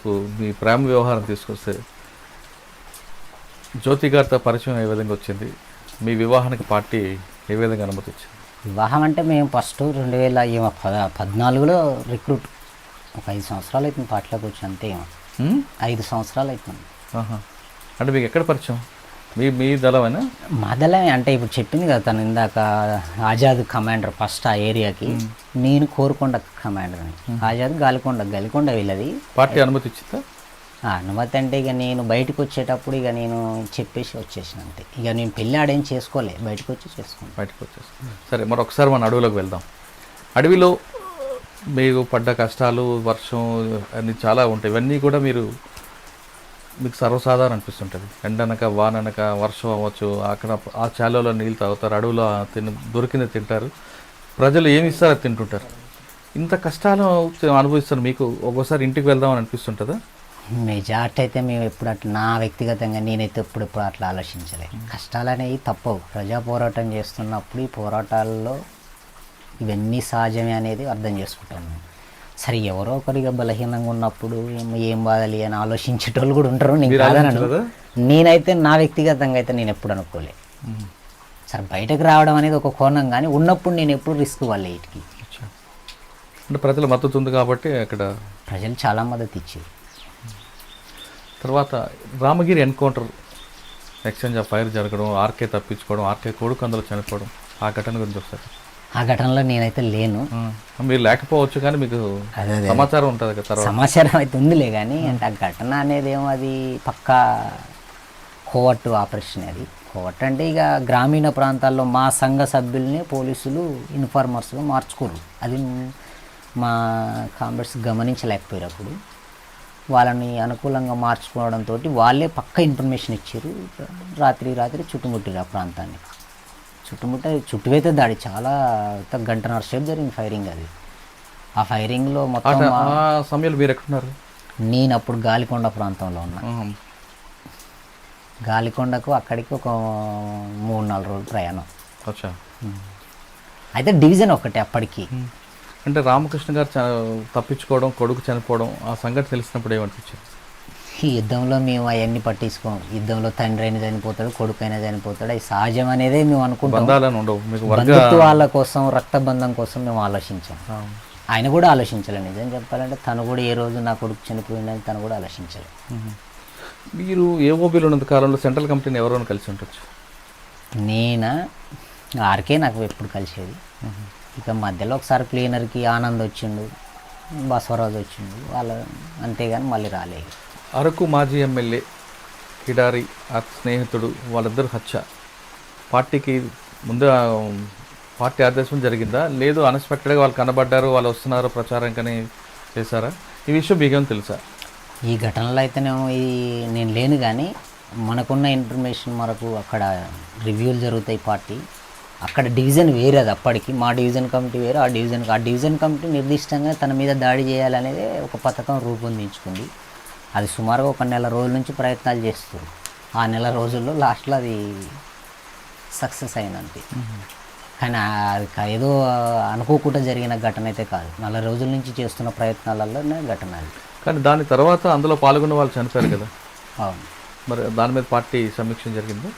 రేపు మీ ప్రేమ వ్యవహారం తీసుకొస్తే జ్యోతి గారితో పరిచయం ఏ విధంగా వచ్చింది? మీ వివాహానికి పార్టీ ఏ విధంగా అనుమతి ఇచ్చింది? వివాహం అంటే మేము ఫస్ట్ రెండు వేల పద్నాలుగులో రిక్రూట్ ఒక ఐదు సంవత్సరాలు అవుతుంది పాటలోకి వచ్చి అంతే? ఐదు సంవత్సరాలు అవుతుంది. అంటే మీకు ఎక్కడ పరిచయం? మీ మీ దళమైనా? మదలే అంటే ఇప్పుడు చెప్పింది కదా తను ఇందాక ఆజాద్ కమాండర్ ఫస్ట్ ఆ ఏరియాకి. నేను కోరుకొండ కమాండర్ ఆజాద్ గాలికొండ గాలికొండ వీళ్ళది. పార్టీ అనుమతి ఇచ్చిందా ఆ అనుమతి అంటే ఇక నేను బయటకు వచ్చేటప్పుడు ఇక నేను చెప్పేసి వచ్చేసిన అంతే. ఇక నేను పెళ్ళి ఆడేం చేసుకోలే బయటకు వచ్చి చేసుకున్నాను బయటకు వచ్చేసి సరే మరొకసారి మన అడవిలోకి వెళ్దాం. అడవిలో మీకు పడ్డ కష్టాలు వర్షం అన్ని చాలా ఉంటాయి. ఇవన్నీ కూడా మీరు మీకు సర్వసాధారణ అనిపిస్తుంటుంది. ఎండనక వాననక వర్షం అవ్వచ్చు అక్కడ ఆ చాలలో నీళ్ళు తాగుతారు అడవిలో తిని దొరికింది తింటారు. ప్రజలు ఏమి ఇస్తారో తింటుంటారు. ఇంత కష్టాలు అనుభవిస్తారు మీకు ఒక్కోసారి ఇంటికి వెళ్దామని అనిపిస్తుంటుందా? మెజార్టీ అయితే మేము ఎప్పుడు అట్లా నా వ్యక్తిగతంగా నేనైతే ఎప్పుడు ఎప్పుడు అట్లా ఆలోచించలే. కష్టాలు అనేవి తప్పవు. ప్రజా పోరాటం చేస్తున్నప్పుడు ఈ పోరాటాల్లో ఇవన్నీ సహజమే అనేది అర్థం చేసుకుంటాను. సరే ఎవరో ఒకరిగా బలహీనంగా ఉన్నప్పుడు ఏం- బాధలి అని ఆలోచించేటోళ్ళు కూడా ఉంటారు. నేను కాదనను. ఆలోచించలేదా? నేనైతే నా వ్యక్తిగతంగా అయితే నేను ఎప్పుడు అనుకోలే. సరే బయటకు రావడం అనేది ఒక కోణం కానీ ఉన్నప్పుడు నేను ఎప్పుడు రిస్క్ వాళ్ళే వీటికి అచ్చా. అంటే ప్రజల మద్దతు ఉంది కాబట్టి అక్కడ ప్రజలు చాలా మద్దతు ఇచ్చారు. తర్వాత Ramagiri encounter exchange of fire జరగడం ఆర్కే తప్పించుకోవడం ఆర్కే కొడుకు అందులో చనిపోవడం ఆ ఘటన గురించి ఒకసారి ఆ ఘటనలో నేనైతే లేను. మీరు లేకపోవచ్చు కానీ మీకు. సమాచారం ఉంటుంది కదా తర్వాత. సమాచారం అయితే ఉందిలే కానీ అంటే ఆ ఘటన అనేది ఏమో అది పక్కా కోవట్టు ఆపరేషన్ అది. కోవట్ అంటే ఇక గ్రామీణ ప్రాంతాల్లో మా సంఘ సభ్యుల్ని పోలీసులు ఇన్ఫార్మర్స్గా మార్చుకోరు. అది మా కాంబర్స్ గమనించలేకపోయారు అప్పుడు. వాళ్ళని అనుకూలంగా మార్చుకోవడంతో వాళ్ళే పక్క ఇన్ఫర్మేషన్ ఇచ్చారు. రాత్రి రాత్రి చుట్టుముట్టారు ఆ ప్రాంతాన్ని. చుట్టుముట్ట చుట్టువైతే దాడి చాలా గంటన్నర సేపు జరిగింది ఫైరింగ్ అది. ఆ ఫైరింగ్లో మొత్తం సమయంలో మీరు ఎక్కడున్నారు నేను అప్పుడు గాలికొండ ప్రాంతంలో ఉన్నా. ఆ, గాలికొండకు అక్కడికి ఒక మూడు నాలుగు రోజులు ప్రయాణం. అయితే డివిజన్ ఒకటి అప్పటికి. అంటే రామకృష్ణ గారు తప్పించుకోవడం కొడుకు చనిపోవడం ఆ సంగతి తెలిసినప్పుడు ఏమనిపించింది? ఈ యుద్ధంలో మేము అవన్నీ పట్టించుకోం. యుద్ధంలో తండ్రి అయినా చనిపోతాడు కొడుకు అయినా చనిపోతాడు అది సహజం అనేదే మేము అనుకుంటాం. బంధుత్వాల కోసం రక్తబంధం కోసం మేము ఆలోచించాం. ఆయన కూడా ఆలోచించలే. నిజం చెప్పాలంటే తను కూడా ఏ రోజు నా కొడుకు చనిపోయిందని తను కూడా ఆలోచించలే. మీరు ఏఓబీలో ఉన్నంత కాలంలో సెంట్రల్ కమిటీని ఎవరైనా కలిసి ఉండొచ్చు? నేనా? ఆర్కే నాకు ఎప్పుడు కలిసేది. ఇక మధ్యలో ఒకసారి క్లీనర్కి ఆనంద్ వచ్చిండు బసవరాజు వచ్చిండు వాళ్ళ అంతేగాని మళ్ళీ రాలేదు. అరకు మాజీ ఎమ్మెల్యే కిడారి ఆ స్నేహితుడు వాళ్ళిద్దరు హత్య. పార్టీకి ముందు పార్టీ ఆదేశం జరిగిందా? లేదు అన్ఎక్స్పెక్టెడ్గా వాళ్ళు కనబడ్డారు వాళ్ళు వస్తున్నారు ప్రచారం కానీ చేశారా? ఈ విషయం మీకేం తెలుసా? ఈ ఘటనలో అయితేనేమో ఈ నేను లేను కానీ మనకున్న ఇన్ఫర్మేషన్ మనకు అక్కడ రివ్యూలు జరుగుతాయి పార్టీ. అక్కడ డివిజన్ వేరే అది అప్పటికి. మా డివిజన్ కమిటీ వేరే ఆ డివిజన్ ఆ డివిజన్ కమిటీ నిర్దిష్టంగా తన మీద దాడి చేయాలనేది ఒక పథకం రూపొందించుకుంది. అది సుమారుగా ఒక నెల రోజుల నుంచి ప్రయత్నాలు చేస్తుంది. ఆ నెల రోజుల్లో లాస్ట్లో అది సక్సెస్ అయిందంతే. కానీ అది ఏదో అనుకోకుండా జరిగిన ఘటన అయితే కాదు. నెల రోజుల నుంచి చేస్తున్న ప్రయత్నాలలోనే ఘటన అది. కానీ దాని తర్వాత అందులో పాల్గొన్న వాళ్ళు చనిపోయారు కదా. అవును. మరి దాని మీద పార్టీ సమీక్ష జరిగిందా?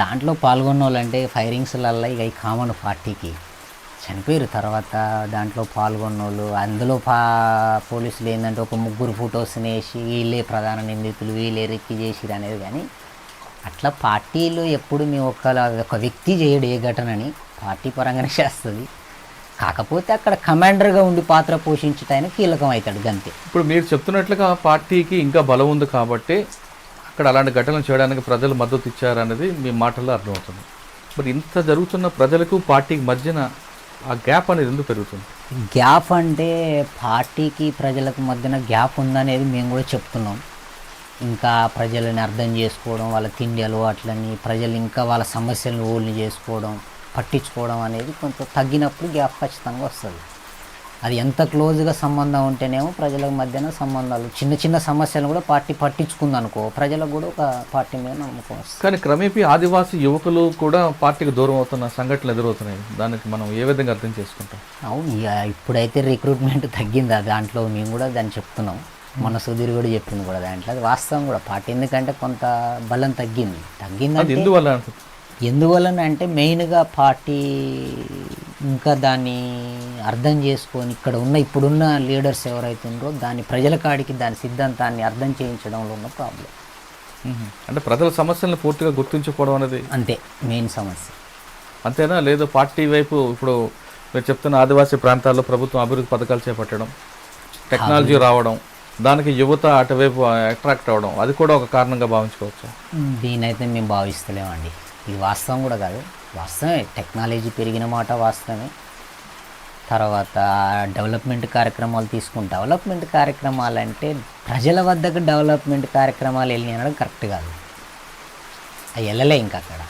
దాంట్లో పాల్గొన్న వాళ్ళంటే ఫైరింగ్స్లల్లో ఇక ఈ కామన్ పార్టీకి చనిపోయారు. తర్వాత దాంట్లో పాల్గొన్న వాళ్ళు అందులో పా పోలీసులు ఏంటంటే ఒక ముగ్గురు ఫొటోస్ని వేసి వీళ్ళే ప్రధాన నిందితులు వీళ్ళే రెక్కి చేసిరు అనేది కానీ అట్లా పార్టీలో ఎప్పుడు మేము ఒక ఒక వ్యక్తి చేయడు ఏ ఘటనని పార్టీ పరంగానే చేస్తుంది. కాకపోతే అక్కడ కమాండర్గా ఉండి పాత్ర పోషించటానికి కీలకం అవుతాడు గంతే. ఇప్పుడు మీరు చెప్తున్నట్లుగా పార్టీకి ఇంకా బలం ఉంది కాబట్టి అక్కడ అలాంటి ఘటనలు చేయడానికి ప్రజలు మద్దతు ఇచ్చారనేది మీ మాటల్లో అర్థమవుతుంది. మరి ఇంత జరుగుతున్న ప్రజలకు పార్టీకి మధ్యన ఆ గ్యాప్ అనేది ఎందుకు పెరుగుతుంది? గ్యాప్ అంటే పార్టీకి ప్రజలకు మధ్యన గ్యాప్ ఉందనేది మేము కూడా చెప్తున్నాం. ఇంకా ప్రజలని అర్థం చేసుకోవడం వాళ్ళ తిండి అలవాట్లని ప్రజలు ఇంకా వాళ్ళ సమస్యలను ఓల్ని చేసుకోవడం పట్టించుకోవడం అనేది కొంత తగ్గినప్పుడు గ్యాప్ ఖచ్చితంగా వస్తుంది. అది ఎంత క్లోజ్గా సంబంధం ఉంటేనేమో ప్రజల మధ్యన సంబంధాలు చిన్న చిన్న సమస్యలు కూడా పార్టీ పట్టించుకుంది అనుకో ప్రజలకు కూడా ఒక పార్టీ మీద నమ్మకం వస్తుంది. కానీ క్రమేపీ ఆదివాసీ యువకులు కూడా పార్టీకి దూరం అవుతున్న సంఘటనలు ఎదురవుతున్నాయి. దానికి మనం ఏ విధంగా అర్థం చేసుకుంటాం? అవును ఇప్పుడైతే రిక్రూట్మెంట్ తగ్గింది? దాంట్లో మేము కూడా దాన్ని చెప్తున్నాం. మన సుధీర్ కూడా చెప్పింది కూడా దాంట్లో. అది వాస్తవం కూడా. పార్టీ ఎందుకంటే కొంత బలం తగ్గింది. అది తగ్గిందంటే ఎందువల్ల ఎందువలన అంటే మెయిన్గా పార్టీ ఇంకా దాన్ని అర్థం చేసుకొని ఇక్కడ ఉన్న ఇప్పుడున్న లీడర్స్ ఎవరైతే ఉన్నారో దాని ప్రజల కాడికి దాని సిద్ధాంతాన్ని అర్థం చేయించడంలో ఉన్న ప్రాబ్లం. అంటే ప్రజల సమస్యలను పూర్తిగా గుర్తించుకోవడం అనేది అంతే మెయిన్ సమస్య. అంతేనా? లేదు పార్టీ వైపు ఇప్పుడు మీరు చెప్తున్న ఆదివాసీ ప్రాంతాల్లో ప్రభుత్వం అభివృద్ధి పథకాలు చేపట్టడం టెక్నాలజీ రావడం దానికి యువత అటువైపు అట్రాక్ట్ అవ్వడం అది కూడా ఒక కారణంగా భావించుకోవచ్చు? దీనైతే మేము భావిస్తలేమండి. ఇది వాస్తవం కూడా కాదు. వాస్తవమే. టెక్నాలజీ పెరిగిన మాట వాస్తవమే. తర్వాత డెవలప్మెంట్ కార్యక్రమాలు తీసుకుని డెవలప్మెంట్ కార్యక్రమాలు అంటే ప్రజల వద్దకు డెవలప్మెంట్ కార్యక్రమాలు వెళ్ళి అనడం కరెక్ట్ కాదు. అవి వెళ్ళలే ఇంకా అక్కడ.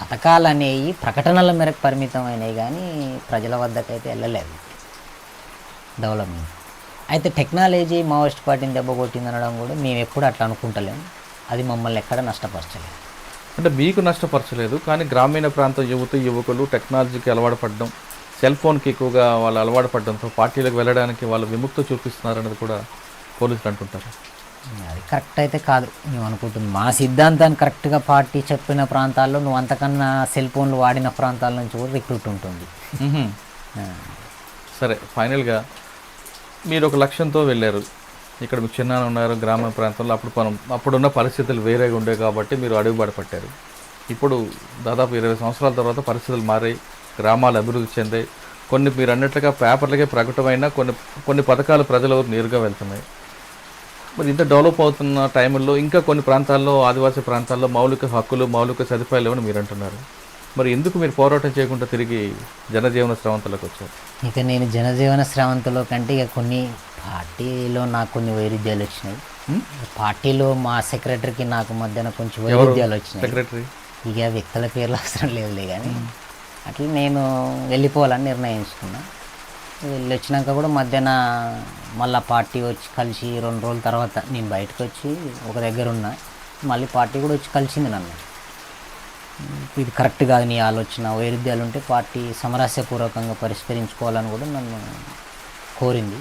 పథకాలు అనేవి ప్రకటనల మేరకు పరిమితమైనవి కానీ ప్రజల వద్దకైతే వెళ్ళలేదు. డెవలప్మెంట్. అయితే టెక్నాలజీ మావోయిస్ట్ పార్టీని దెబ్బ కొట్టింది అనడం కూడా మేము ఎప్పుడు అట్లా అనుకుంటలేము అది మమ్మల్ని ఎక్కడ నష్టపరచలేదు. అంటే మీకు నష్టపరచలేదు కానీ గ్రామీణ ప్రాంత యువత యువకులు టెక్నాలజీకి అలవాటు పడడం సెల్ ఫోన్కి ఎక్కువగా వాళ్ళు అలవాటు పడడంతో పార్టీలకు వెళ్ళడానికి వాళ్ళు విముక్త చూపిస్తున్నారనేది కూడా పోలీసులు అంటుంటారు. అది కరెక్ట్ అయితే కాదు. మేము అనుకుంటుంది మా సిద్ధాంతాన్ని కరెక్ట్గా పార్టీ చెప్పిన ప్రాంతాల్లో నువ్వు అంతకన్నా సెల్ ఫోన్లు వాడిన ప్రాంతాల నుంచి కూడా రిక్రూట్ ఉంటుంది. సరే ఫైనల్గా మీరు ఒక లక్ష్యంతో వెళ్ళారు. ఇక్కడ మీకు చిన్న ఉన్నారు గ్రామ ప్రాంతంలో అప్పుడు మనం అప్పుడున్న పరిస్థితులు వేరేగా ఉండేవి కాబట్టి మీరు అడుగు పట్టారు. ఇప్పుడు దాదాపు ఇరవై సంవత్సరాల తర్వాత పరిస్థితులు మారాయి గ్రామాలు అభివృద్ధి చెందాయి. కొన్ని మీరు అన్నట్లుగా పేపర్లకే ప్రకటమైన కొన్ని కొన్ని పథకాలు ప్రజల వరకు నేరుగా వెళ్తున్నాయి. మరి ఇంత డెవలప్ అవుతున్న టైంలో ఇంకా కొన్ని ప్రాంతాల్లో ఆదివాసీ ప్రాంతాల్లో మౌలిక హక్కులు మౌలిక సదుపాయాలు లేవని మీరు అంటున్నారు. మరి ఎందుకు మీరు పోరాటం చేయకుండా తిరిగి జనజీవన స్రవంతులకు వచ్చారు? ఇక నేను జనజీవన స్రవంతిలో కంటే ఇక కొన్ని పార్టీలో నాకు కొన్ని వైరుధ్యాలు వచ్చినాయి? పార్టీలో మా సెక్రటరీకి నాకు మధ్యన కొంచెం వైరుధ్యాలు వచ్చినాయి. సెక్రటరీ? ఇక వ్యక్తుల పేర్లు అవసరం లేదులే కానీ అట్లా నేను వెళ్ళిపోవాలని నిర్ణయించుకున్నా. వెళ్ళి వచ్చినాక కూడా మధ్యాహ్న మళ్ళీ పార్టీ వచ్చి కలిసి రెండు రోజుల తర్వాత నేను బయటకు వచ్చి ఒక దగ్గర ఉన్నా. మళ్ళీ పార్టీ కూడా వచ్చి కలిసింది నన్ను. ఇది కరెక్ట్ కాదు నీ ఆలోచన. వైరుధ్యాలు ఉంటే పార్టీ సమరస్యపూర్వకంగా పరిష్కరించుకోవాలని కూడా నన్ను కోరింది.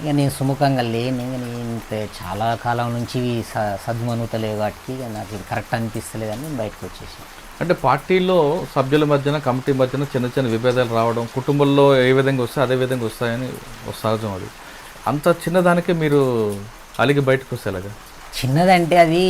ఇక నేను సుముఖంగా లేను. ఇక నేను చాలా కాలం నుంచి స సద్మనుతలేవు వాటికి. ఇక నాకు ఇది కరెక్ట్ అనిపిస్తలేదని నేను బయటకు వచ్చేసాను అంటే పార్టీలో సభ్యుల మధ్యన కమిటీ మధ్యన చిన్న చిన్న విభేదాలు రావడం కుటుంబంలో ఏ విధంగా వస్తే అదే విధంగా వస్తాయని ఒక సహజం అది. అంత చిన్నదానికే మీరు అలిగి బయటకు వస్తేలాగా చిన్నదంటే అది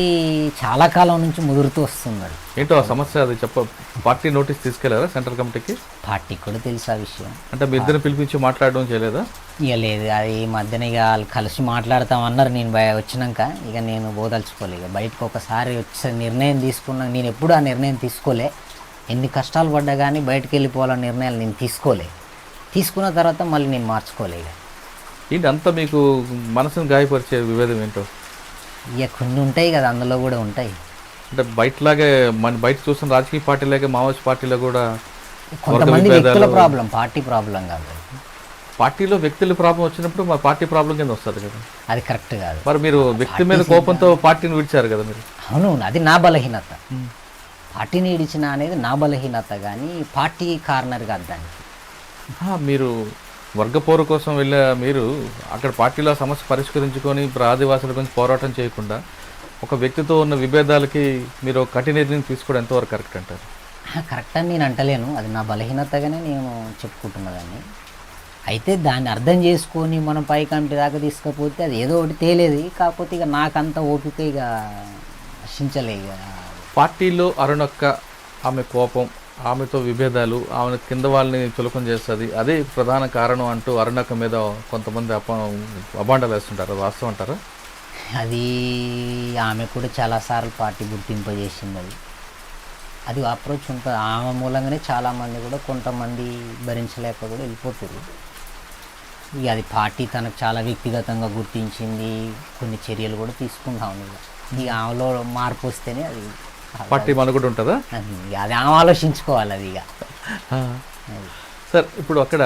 చాలా కాలం నుంచి ముదురుతూ వస్తుంది ఏంటో ఆ సమస్య అది చెప్ప పార్టీ నోటీస్ తీసుకెళ్ళారా సెంట్రల్ కమిటీకి? పార్టీకి కూడా తెలుసు ఆ విషయం. అంటే మీ ఇద్దరిని పిలిపించి మాట్లాడడం చేయలేదా? ఇక లేదు అది ఈ మధ్యన ఇక వాళ్ళు కలిసి మాట్లాడతామన్నారు నేను బయ వచ్చినాక ఇక నేను బోదలుచుకోలే ఇక బయటకు ఒకసారి వచ్చే నిర్ణయం తీసుకున్నా నేను ఎప్పుడు ఆ నిర్ణయం తీసుకోలే. ఎన్ని కష్టాలు పడ్డా కానీ బయటకు వెళ్ళిపోవాలన్న నిర్ణయాలు నేను తీసుకోలే. తీసుకున్న తర్వాత మళ్ళీ నేను మార్చుకోలే ఇక. ఏంటి అంత మీకు మనసును గాయపరిచే విభేదం ఏంటో? ఇక కొన్ని ఉంటాయి కదా అందులో కూడా ఉంటాయి. అంటే బయటలాగే మన బయట చూస్తున్న రాజకీయ పార్టీలాగే మావోయిస్ట్ పార్టీలో కూడా కొంతమంది వ్యక్తుల ప్రాబ్లం పార్టీ ప్రాబ్లం కాదు. పార్టీలో వ్యక్తుల ప్రాబ్లం వచ్చినప్పుడు మా పార్టీ ప్రాబ్లం కింద వస్తుంది కదా. అది కరెక్ట్ కాదు. మరి మీరు వ్యక్తి మీద కోపంతో పార్టీని విడిచారు కదా మీరు? అవును అది నా బలహీనత. పార్టీని ఇడిచిన అనేది నా బలహీనత కానీ పార్టీ కార్నర్ కాదు దానికి. ఆ, వర్గపోరు కోసం వెళ్ళే మీరు అక్కడ పార్టీలో సమస్య పరిష్కరించుకొని ఇప్పుడు ఆదివాసుల గురించి పోరాటం చేయకుండా ఒక వ్యక్తితో ఉన్న విభేదాలకి మీరు కఠిన నిర్ణయం తీసుకోవడం ఎంతవరకు కరెక్ట్ అంటారు? కరెక్ట్ అని నేను అంటలేను. అది నా బలహీనతగానే నేను చెప్పుకుంటున్నదాన్ని. అయితే దాన్ని అర్థం చేసుకొని మనం పై కమిటీ దాకా తీసుకపోతే అది ఏదో ఒకటి తేలేది. కాకపోతే ఇక నాకంత ఓపిక ఇక నశించలే ఇక. పార్టీలో అరుణక్క ఆమె కోపం ఆమెతో విభేదాలు ఆమె కింద వాళ్ళని చులకం చేస్తుంది. అదే ప్రధాన కారణం అంటూ అరుణక మీద కొంతమంది అప అబాండాలు వేస్తుంటారు. వాస్తవం అంటారా? అది ఆమె కూడా చాలాసార్లు పార్టీ గుర్తింపజేసింది అది. అది అప్రోచ్ ఉంటుంది ఆమె మూలంగానే చాలామంది కూడా కొంతమంది భరించలేక కూడా వెళ్ళిపోతారు. ఇక అది పార్టీ తనకు చాలా వ్యక్తిగతంగా గుర్తించింది. కొన్ని చర్యలు కూడా తీసుకుంటాం ఇక. ఇక ఆమెలో మార్పు వస్తేనే అది పార్టీ మనుగడ ఉంటుందా? అది ఆలోచించుకోవాలి అది ఇక. సార్ ఇప్పుడు అక్కడ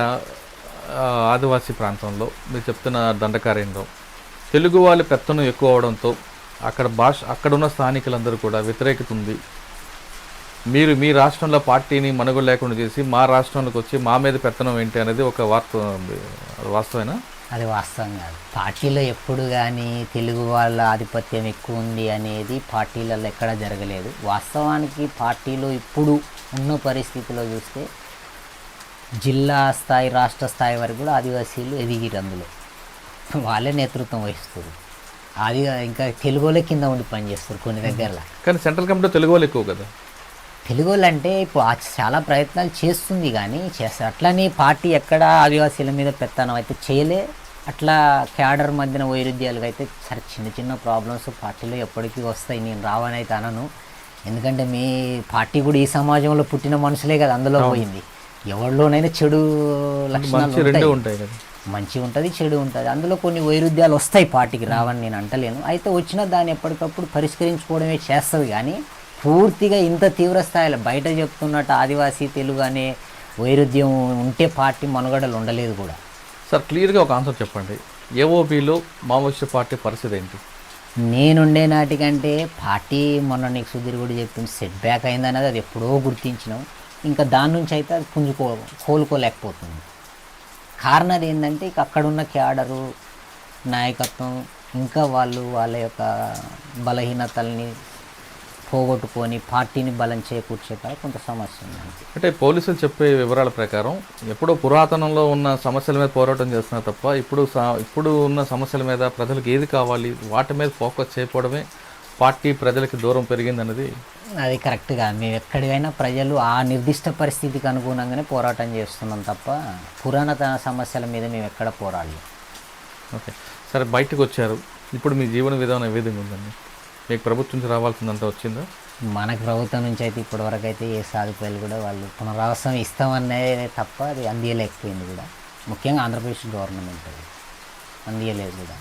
ఆదివాసీ ప్రాంతంలో మీరు చెప్తున్న దండకార్యంలో తెలుగు వాళ్ళ పెత్తనం ఎక్కువ అవడంతో అక్కడ భాష అక్కడ ఉన్న స్థానికులందరూ కూడా వ్యతిరేకత ఉంది మీరు మీ రాష్ట్రంలో పార్టీని మనుగడ లేకుండా చేసి మా రాష్ట్రంలోకి వచ్చి మా మీద పెత్తనం ఏంటి అనేది ఒక వార్త వాస్తవేనా? అది వాస్తవం కాదు. పార్టీలో ఎప్పుడు కానీ తెలుగు వాళ్ళ ఆధిపత్యం ఎక్కువ ఉంది అనేది పార్టీలలో ఎక్కడా జరగలేదు. వాస్తవానికి పార్టీలో ఇప్పుడు ఉన్న పరిస్థితిలో చూస్తే జిల్లా స్థాయి రాష్ట్ర స్థాయి వరకు కూడా ఆదివాసీలు ఎదిగిరు అందులో. వాళ్ళే నేతృత్వం వహిస్తారు అది ఇంకా తెలుగు వాళ్ళే కింద ఉండి పనిచేస్తారు కొన్ని దగ్గరలో. కానీ సెంట్రల్ కమిటీలో తెలుగు వాళ్ళు ఎక్కువ కదా? తెలుగు వాళ్ళు అంటే ఇప్పుడు చాలా ప్రయత్నాలు చేస్తుంది కానీ చేస్తారు అట్లని పార్టీ ఎక్కడ ఆదివాసీల మీద పెత్తనం అయితే చేయలే. అట్లా క్యాడర్ మధ్యన వైరుధ్యాలు అయితే సరే చిన్న చిన్న ప్రాబ్లమ్స్ పార్టీలో ఎప్పటికీ వస్తాయి. నేను రావని అయితే అనను ఎందుకంటే మీ పార్టీ కూడా ఈ సమాజంలో పుట్టిన మనుషులే కదా అందులో పోయింది. ఎవరిలోనైనా చెడు లక్షణాలు ఉంటాయి. మంచి ఉంటుంది చెడు ఉంటుంది. అందులో కొన్ని వైరుధ్యాలు వస్తాయి పార్టీకి రావని నేను అంటలేను. అయితే వచ్చిన దాన్ని ఎప్పటికప్పుడు పరిష్కరించుకోవడమే చేస్తుంది కానీ పూర్తిగా ఇంత తీవ్ర స్థాయిలో బయట చెప్తున్నట్టు ఆదివాసీ తెలుగు అనే వైరుధ్యం ఉంటే పార్టీ మనుగడలు ఉండలేదు కూడా. సార్ క్లియర్గా ఒక ఆన్సర్ చెప్పండి. ఏఓబిలో మావోయిస్ట్ పార్టీ పరిస్థితి ఏంటి? నేనుండే నాటికంటే పార్టీ మొన్న నీకు సుధీర్ కూడా చెప్పింది సెట్ బ్యాక్ అయిందన్నది అది ఎప్పుడో గుర్తించినాం. ఇంకా దాని నుంచి అయితే అది పుంజుకో కోలుకోలేకపోతుంది. కారణం ఏంటంటే ఇక అక్కడున్న క్యాడరు నాయకత్వం ఇంకా వాళ్ళు వాళ్ళ యొక్క బలహీనతల్ని పోగొట్టుకొని పార్టీని బలం చేకూర్చేట కొంత సమస్య ఉంది. అంటే పోలీసులు చెప్పే వివరాల ప్రకారం ఎప్పుడో పురాతనంలో ఉన్న సమస్యల మీద పోరాటం చేస్తున్నారు తప్ప ఇప్పుడు ఇప్పుడు ఉన్న సమస్యల మీద ప్రజలకు ఏది కావాలి వాటి మీద ఫోకస్ చేయకపోవడమే పార్టీ ప్రజలకి దూరం పెరిగిందన్నది. అది కరెక్ట్గా మేము ఎక్కడికైనా ప్రజలు ఆ నిర్దిష్ట పరిస్థితికి అనుగుణంగానే పోరాటం చేస్తున్నాం తప్ప పురాణతన సమస్యల మీద మేము ఎక్కడ పోరాడలేదు ఓకే. సరే బయటకు వచ్చారు. ఇప్పుడు మీ జీవన విధానం ఏ విధంగా ఉందండి? మీకు ప్రభుత్వం నుంచి రావాల్సిందంతా వచ్చిందా? మనకు ప్రభుత్వం నుంచి అయితే ఇప్పటివరకు అయితే ఏ సాధిపోయాలు కూడా వాళ్ళు పునరావాసం ఇస్తామనేది తప్ప అది అందియలేకపోయింది కూడా. ముఖ్యంగా ఆంధ్రప్రదేశ్ గవర్నమెంట్ అది. అందియలేదు కూడా.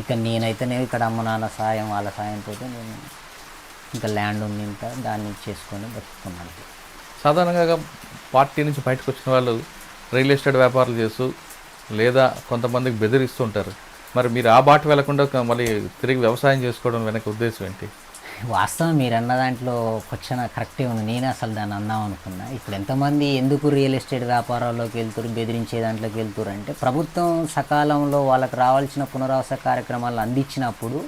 ఇక నేనైతేనే ఇక్కడ అమ్మ నాన్న సాయం వాళ్ళ సాయంతో నేను ఇంకా ల్యాండ్ ఉంది ఇంత దాన్ని చేసుకొని బతుకుతున్నాను. సాధారణంగా పార్టీ నుంచి బయటకు వచ్చిన వాళ్ళు రియల్ ఎస్టేట్ వ్యాపారాలు చేస్తూ లేదా కొంతమందికి బెదిరిస్తుంటారు. మరి మీరు ఆ బాట వెళ్ళకుండా మళ్ళీ తిరిగి వ్యవసాయం చేసుకోవడం వెనక ఉద్దేశం ఏంటి? వాస్తవం మీరు అన్న దాంట్లో క్వశ్చన్ కరెక్టే ఉంది. నేనే అసలు దాన్ని అందాం అనుకున్నా. ఇప్పుడు ఎంతమంది ఎందుకు రియల్ ఎస్టేట్ వ్యాపారాల్లోకి వెళ్తారు బెదిరించే దాంట్లోకి వెళ్తారు అంటే ప్రభుత్వం సకాలంలో వాళ్ళకి రావాల్సిన పునరావాస కార్యక్రమాలను అందించినప్పుడు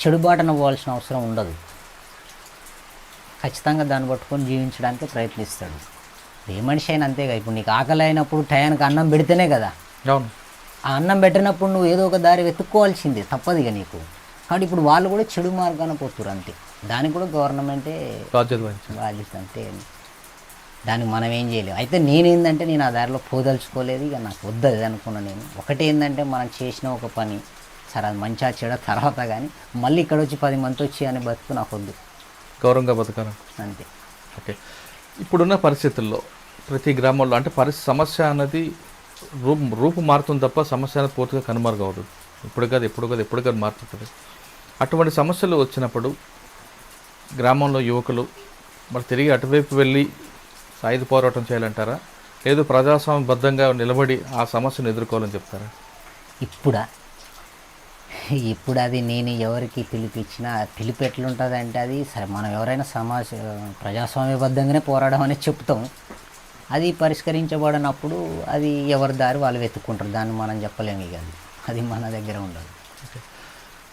చెడుబాటన పోవాల్సిన అవసరం ఉండదు. ఖచ్చితంగా దాన్ని పట్టుకొని జీవించడానికి ప్రయత్నిస్తాడు. ఏ మనిషి అయినా అంతేగా. ఇప్పుడు నీకు ఆకలి అయినప్పుడు టయానికి అన్నం పెడితేనే కదా. అవును. ఆ అన్నం పెట్టినప్పుడు నువ్వు ఏదో ఒక దారి వెతుక్కోవాల్సిందే తప్పదు ఇక నీకు. కాబట్టి ఇప్పుడు వాళ్ళు కూడా చెడు మార్గాన పోతురు అంతే. దానికి కూడా గవర్నమెంటే బాధ్యత అంతే దానికి మనం ఏం చేయలేము అయితే నేనేందంటే నేను ఆ దారిలో పోదలుచుకోలేదు ఇక నాకు వద్దు అది అనుకున్నా నేను. ఒకటి ఏంటంటే మనం చేసిన ఒక పని సరే అది మంచిగా చెడ తర్వాత కానీ మళ్ళీ ఇక్కడ వచ్చి పది మంది వచ్చి అనే బతుకు నాకు వద్దు. గౌరవంగా బతకాలి? అంతే. ఓకే. ఇప్పుడున్న పరిస్థితుల్లో ప్రతి గ్రామంలో అంటే పరిస్థితి సమస్య అన్నది రూపు రూపు మారుతుంది తప్ప సమస్య అనేది పూర్తిగా కనుమరుగవదు. ఇప్పుడు కాదు ఎప్పుడు కాదు ఎప్పుడు కాదు మారుతుంటుంది. అటువంటి సమస్యలు వచ్చినప్పుడు గ్రామంలో యువకులు మరి తిరిగి అటువైపు వెళ్ళి సాయుధ పోరాటం చేయాలంటారా? లేదు ప్రజాస్వామ్యబద్ధంగా నిలబడి ఆ సమస్యను ఎదుర్కోవాలని చెప్తారా? ఇప్పుడా? ఇప్పుడు అది నేను ఎవరికి పిలిపించినా పిలిపి పిలుపు ఎట్లుంటుంది అంటే అది సరే మనం ఎవరైనా సమాజ ప్రజాస్వామ్యబద్ధంగానే పోరాడడం అనేది చెప్తాం. అది పరిష్కరించబడినప్పుడు అది ఎవరి దారి వాళ్ళు వెతుక్కుంటారు. దాన్ని మనం చెప్పలేము ఇక అది. అది మన దగ్గర ఉండదు.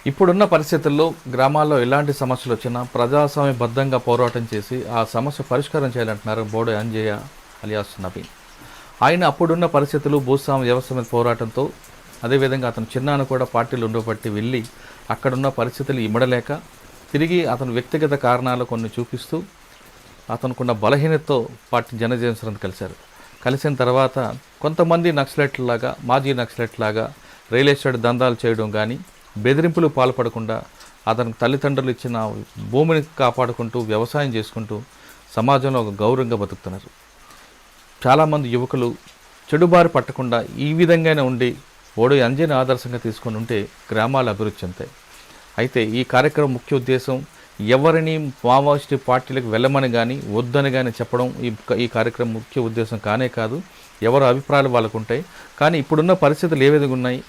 ఇప్పుడున్న పరిస్థితుల్లో గ్రామాల్లో ఎలాంటి సమస్యలు వచ్చినా ప్రజాస్వామ్యబద్ధంగా పోరాటం చేసి ఆ సమస్య పరిష్కారం చేయాలంటున్నారు బోడో అంజయ్య అలియాస్ నవీన్ ఆయన అప్పుడున్న పరిస్థితులు భూస్వామ్య వ్యవస్థ మీద పోరాటంతో అదేవిధంగా అతను చిన్నాను కూడా పార్టీలు ఉండబట్టి వెళ్ళి అక్కడున్న పరిస్థితులు ఇమ్మడలేక తిరిగి అతను వ్యక్తిగత కారణాలు కొన్ని చూపిస్తూ అతనుకున్న బలహీనతతో పార్టీ జనజీవన్ కలిశారు. కలిసిన తర్వాత కొంతమంది నక్సలెట్లాగా మాజీ నక్సలెట్లాగా రియల్ ఎస్టేట్ దందాలు చేయడం కానీ బెదిరింపులు పాల్పడకుండా అతనికి తల్లిదండ్రులు ఇచ్చిన భూమిని కాపాడుకుంటూ వ్యవసాయం చేసుకుంటూ సమాజంలో ఒక గౌరవంగా బతుకుతున్నారు. చాలామంది యువకులు చెడుబారి పట్టకుండా ఈ విధంగానే ఉండి ఓడి అంజని ఆదర్శంగా తీసుకొని ఉంటే గ్రామాలు అభివృద్ధి చెందాయి అయితే ఈ కార్యక్రమం ముఖ్య ఉద్దేశం ఎవరిని మావోయిస్టు పార్టీలకు వెళ్ళమని కానీ వద్దని కానీ చెప్పడం ఈ ఈ కార్యక్రమం ముఖ్య ఉద్దేశం కానే కాదు. ఎవరి అభిప్రాయాలు వాళ్ళకు ఉంటాయి కానీ ఇప్పుడున్న పరిస్థితులు ఏ విధంగా ఉన్నాయి?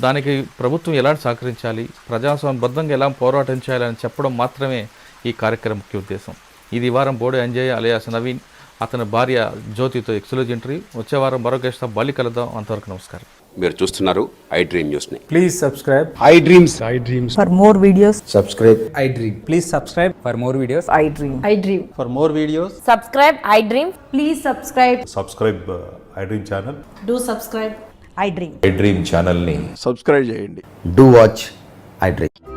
దానికి ప్రభుత్వం ఎలా సహకరించాలి? ప్రజాస్వామ్యబద్ధంగా ఎలా పోరాటం చేయాలని చెప్పడం మాత్రమే ఈ కార్యక్రమం ముఖ్య ఉద్దేశం. ఇది వారం బోడే అంజయ్య అలియాస్ నవీన్ అతని భార్య జ్యోతితో ఎక్స్క్లూజ్ ఇంటర్వ్యూ. వచ్చే వారం మరో గెస్ట్ మళ్ళీ కలుద్దాం. అంతవరకు నమస్కారం. మీరు చూస్తున్నారు ఐ డ్రీమ్ న్యూస్ని please subscribe iDreams. IDreams. For more videos subscribe. IDream. Please subscribe for more videos iDream iDream for more videos subscribe iDream please subscribe subscribe iDream channel do subscribe iDream iDream ఛానల్ని subscribe చేయండి. Do watch iDream